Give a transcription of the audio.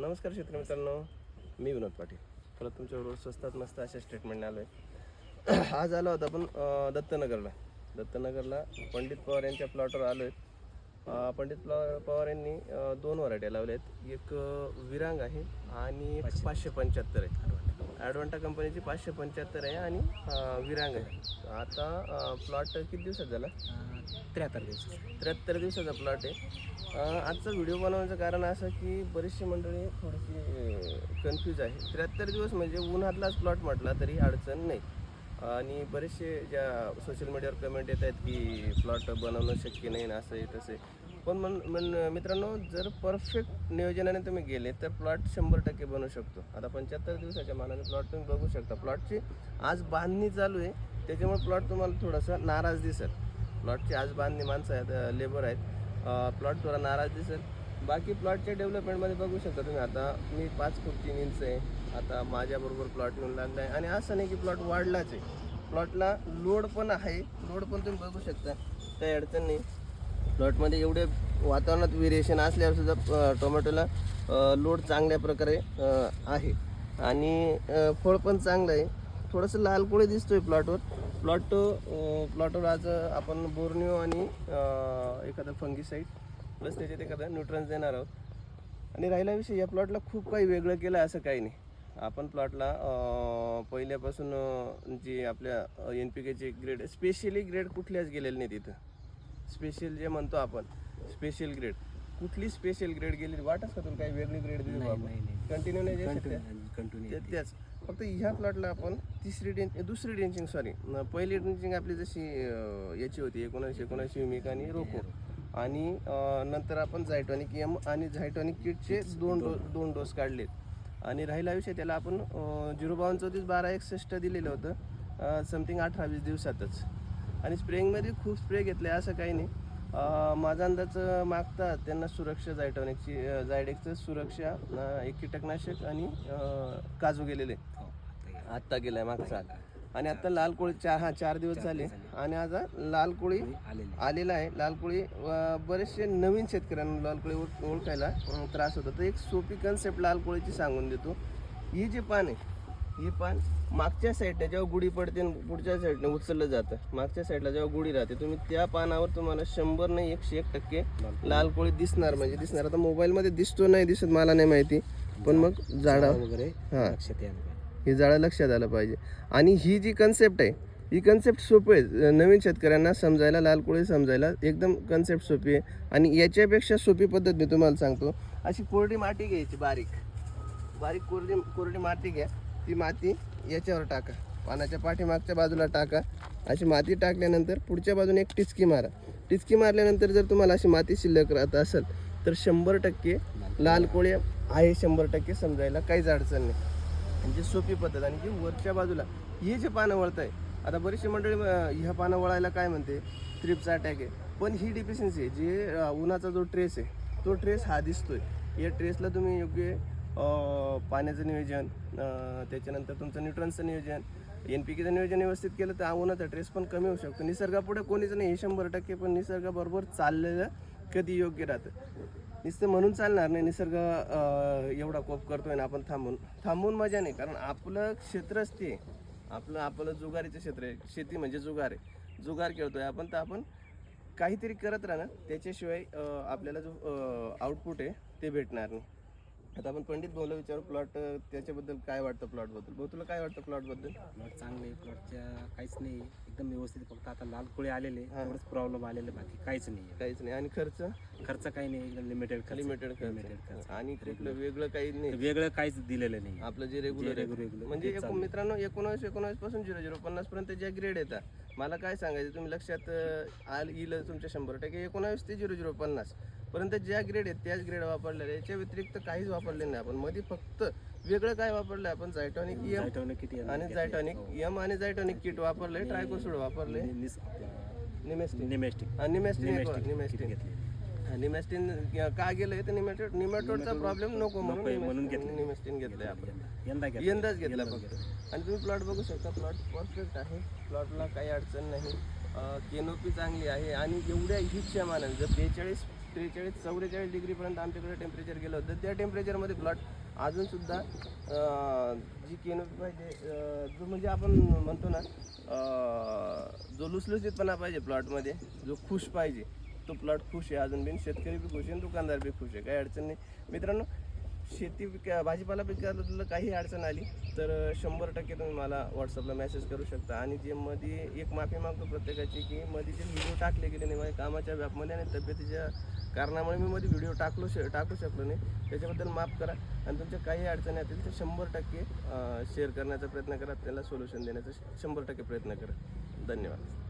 नमस्कार शेतकरी मित्रांनो मी विनोद पाटील. परत तुमच्याबरोबर स्वस्तात मस्त अशा स्टेटमेंटने आलो आहे आज आलो होता आपण दत्तनगरला. दत्तनगरला पंडित पवार यांच्या प्लॉटवर आलो आहे पंडित पवार पवार यांनी दोन व्हरायट्या लावल्या आहेत एक विरांग आहे आणि पाचशे. पंच्याहत्तर आहे ॲडवांटा कंपनीची पाचशे पंच्याहत्तर आहे आणि विरांग आहे. आता प्लॉट किती दिवसात झाला? त्र्याहत्तर दिवस त्र्याहत्तर दिवसाचा प्लॉट आहे. आजचा व्हिडिओ बनवण्याचं कारण असं की बरीचशी मंडळी थोडीशी कन्फ्यूज आहे. त्र्याहत्तर दिवस म्हणजे उन्हातलाच प्लॉट म्हटला तरी अडचण नाही. आणि बरेचसे ज्या सोशल मीडियावर कमेंट येत आहेत की प्लॉट बनवणं शक्य नाही ना असं आहे तसं पण मन मन मित्रांनो जर परफेक्ट नियोजनाने तुम्ही गेले तर प्लॉट शंभर टक्के बनवू शकतो. आता पंच्याहत्तर दिवसाच्या मानाने प्लॉट तुम्ही बघू शकता. प्लॉटची आज बांधणी चालू आहे त्याच्यामुळे प्लॉट तुम्हाला थोडासा नाराज दिसेल. प्लॉटची आज बांधणी माणसं आहेत लेबर आहेत. प्लॉट थोडा नाराज दिसेल. बाकी प्लॉटच्या डेव्हलपमेंटमध्ये बघू शकता तुम्ही. आता मी पाच फूट तीन इंच आहे. आता माझ्याबरोबर प्लॉट येऊन लागला आहे आणि असं नाही की प्लॉट वाढलाच आहे. प्लॉटला लोड पण आहे. लोड पण तुम्ही बघू शकता. काही अडचण नाही. प्लॉटमध्ये एवढे वातावरणात व्हेरिएशन असल्यावर सुद्धा टोमॅटोला लोड चांगल्या प्रकारे आहे. आणि फळ पण चांगलं आहे. थोडंसं लाल कोळी दिसतोय प्लॉटवर. प्लॉट प्लॉटवर आज आपण बोर्निओ आणि अ, एखादं फंगीसाईड प्लस त्याच्यात एखादं न्यूट्रन्स देणार आहोत. आणि राहिला विषय या प्लॉटला खूप काही वेगळं केलं असं काही नाही. आपण प्लॉटला पहिल्यापासून जी आपल्या एन पी केचे ग्रेड स्पेशली ग्रेड कुठल्याच गेलेले नाही तिथं स्पेशल जे म्हणतो आपण स्पेशल ग्रेड. कुठली स्पेशल ग्रेड गेली वाटच का तुला काही वेगळी ग्रेड दिली नाही, नाही, नाही. कंटिन्यू नाही शकते? कंटिन्यू ते- तेच. फक्त ह्या प्लॉटला आपण तिसरी डेंच दुसरी डेंचिंग सॉरी पहिली डेंचिंग आपली जशी अं, याची होती एकोणीसशे एकोणऐंशी मिक आणि रोको. आणि अं, नंतर आपण झायटॉनिक एम आणि झायटॉनिक किटचे दोन डो दोन डोस काढलेत आणि राहिला विषय त्याला आपण झिरो बावन्न चौतीस बारा एकसष्ट दिलेलं होतं. समथिंग अठरा वीस दिवसातच. आणि स्प्रेइंगमध्ये खूप स्प्रे घेतले असं काही नाही. माझा अंदाज अं, मागता त्यांना सुरक्षा जायटॉनिकची जायडेकचं सुरक्षा एक कीटकनाशक आणि काजू गेलेले. हो, आत्ता गेलाय मागचा. आणि आता लाल कोळी चार हा चार दिवस झाले. आणि आज लाल कोळी आलेले. आहे. लाल कोळी बरेचसे नवीन शेतकऱ्यांना लाल कोळी ओळख- ओळखायला त्रास होतो. तर एक सोपी कन्सेप्ट लाल कोळीची सांगून देतो. ही जी पान आहे ही पान मागच्या साईडने जेव्हा गुढी पडते आणि पुढच्या साईडने उचललं जातं. मागच्या साईडला जेव्हा गुढी राहते तुम्ही त्या पानावर तुम्हाला शंभर नाही एकशे एक टक्के लाल कोळी दिसणार. म्हणजे दिसणार. आता मोबाईलमध्ये दिसतो नाही दिसत मला नाही माहिती. पण मग झाडा वगैरे हा. लक्षात. हे जाळं लक्षात आलं पाहिजे. आणि ही जी कन्सेप्ट आहे ही कन्सेप्ट सोपी आहे. नवीन शेतकऱ्यांना समजायला लाल कोळी समजायला एकदम कन्सेप्ट सोपी आहे. आणि याच्यापेक्षा सोपी पद्धत मी तुम्हाला सांगतो. अशी कोरडी माती घ्यायची बारीक. बारीक कोरडी कोरडी माती घ्या. ती माती याच्यावर टाका. पानाच्या पाठीमागच्या बाजूला टाका. अशी माती टाकल्यानंतर पुढच्या बाजूने एक टिचकी मारा. टिचकी मारल्यानंतर जर तुम्हाला अशी माती शिल्लक राहत असेल तर शंभर टक्के लाल कोळी आहे शंभर टक्के समजायला काहीच अडचण नाही. म्हणजे सोपी पद्धत आणि जी वरच्या बाजूला हे जे पानं वळत आहे आता बरीचशी मंडळी ह्या पानं वळायला काय म्हणते? थ्रिप्सचा अटॅक आहे. पण ही डिफिशियन्सी आहे जे उन्हाचा जो ट्रेस आहे तो ट्रेस हा दिसतोय. या ट्रेसला तुम्ही योग्य पाण्याचं नियोजन त्याच्यानंतर तुमचं न्यूट्रन्सचं नियोजन एन पी केचं नियोजन व्यवस्थित केलं तर उन्हाचा ट्रेस पण कमी होऊ शकतो. निसर्गापुढे कोणीच नाही हे शंभर टक्के पण निसर्गाबरोबर चाललेलं कधी योग्य राहतं. नुसतं म्हणून चालणार नाही निसर्ग एवढा कोप करतोय ना आपण थांबून. थांबून मजा नाही कारण आपलं क्षेत्रच ते आपलं आपलं जुगारीचं क्षेत्र आहे. शेती म्हणजे जुगार आहे. जुगार खेळतोय आपण तर आपण काहीतरी करत राहणार त्याच्याशिवाय आपल्याला जो आउटपुट आहे ते भेटणार नाही. आता आपण पंडित भाऊला विचारू प्लॉट त्याच्याबद्दल काय वाटतं प्लॉटबद्दल भाऊ तुला काय वाटतं प्लॉटबद्दल प्लॉट चांगले प्लॉटच्या काहीच नाही एकदम व्यवस्थित फक्त आता लाल कोळी आलेले हा. तेवढंच प्रॉब्लेम आलेले बाकी काहीच नाही काहीच नाही. आणि खर्च? खर्च काही नाही एकदम लिमिटेड लिमिटेड लिमिटेड खर्च. खर्च. आणि कुठलं वेगळं काही नाही. वेगळं काहीच दिलेलं नाही आपलं जे रेग्युलर जे regular म्हणजे एकूण. मित्रांनो एकोणावीस एकोणावीसपासून झिरो झिरो पन्नास पर्यंत ज्या ग्रेड येतात मला काय सांगायचं तुम्ही लक्षात आल येईल तुमच्या शंभर टक्के एकोणावीस ते झिरो झिरो पन्नास पर्यंत ज्या ग्रेड आहेत त्याच ग्रेड वापरलेल्या याच्या व्यतिरिक्त काहीच वापरले नाही. आपण मध्ये फक्त वेगळं काय वापरलं आपण किती आहे? आणि जायटॉनिक एम आणि जायटॉनिक किट वापरले ट्रायकोसूड वापरले निमेस्टिक एक- निमेस्टिक निमेस्टिन घेतली? निमेस्टिन का गेलंय तर निमेटोड निमेटोडचा प्रॉब्लेम नको म्हणून. निमेस्टिन घेतलंय आपण. यंदाच घेतला फक्त. आणि तुम्ही प्लॉट बघू शकता. प्लॉट परफेक्ट आहे. प्लॉटला काही अडचण नाही. केनोपी चांगली आहे. आणि एवढ्या हिटच्या मानाने जर बेचाळीस त्रेचाळीस चौवेचाळीस डिग्रीपर्यंत आमच्याकडे टेम्परेचर गेलं होतं त्या टेम्परेचरमध्ये प्लॉट अजूनसुद्धा जी केनोपी पाहिजे जो म्हणजे आपण म्हणतो ना जो लुसलुसीतपणा पाहिजे प्लॉटमध्ये जो खुश पाहिजे. तो प्लॉट खुश आहे अजून बिन शेतकरी बी खुश आहे आणि दुकानदार बी खुश आहे. काही अडचण नाही. मित्रांनो शेती पिका भाजीपाला पिकाला तुला काही अडचण आली तर शंभर टक्के तुम्ही मला व्हॉट्सअपला मेसेज करू शकता. आणि जे मध्ये एक माफी मागतो प्रत्येकाची की मध्ये जे व्हिडिओ टाकले गेले नाही माझ्या कामाच्या व्यापमध्ये आणि तब्येतीच्या कारणामुळे मी मध्ये व्हिडिओ टाकलो श टाकू शकलो नाही. त्याच्याबद्दल माफ करा. आणि तुमच्या काही अडचणी असतील तर शंभर टक्के शेअर करण्याचा प्रयत्न करा. त्याला सोल्युशन देण्याचा शंभर टक्के प्रयत्न करा. धन्यवाद.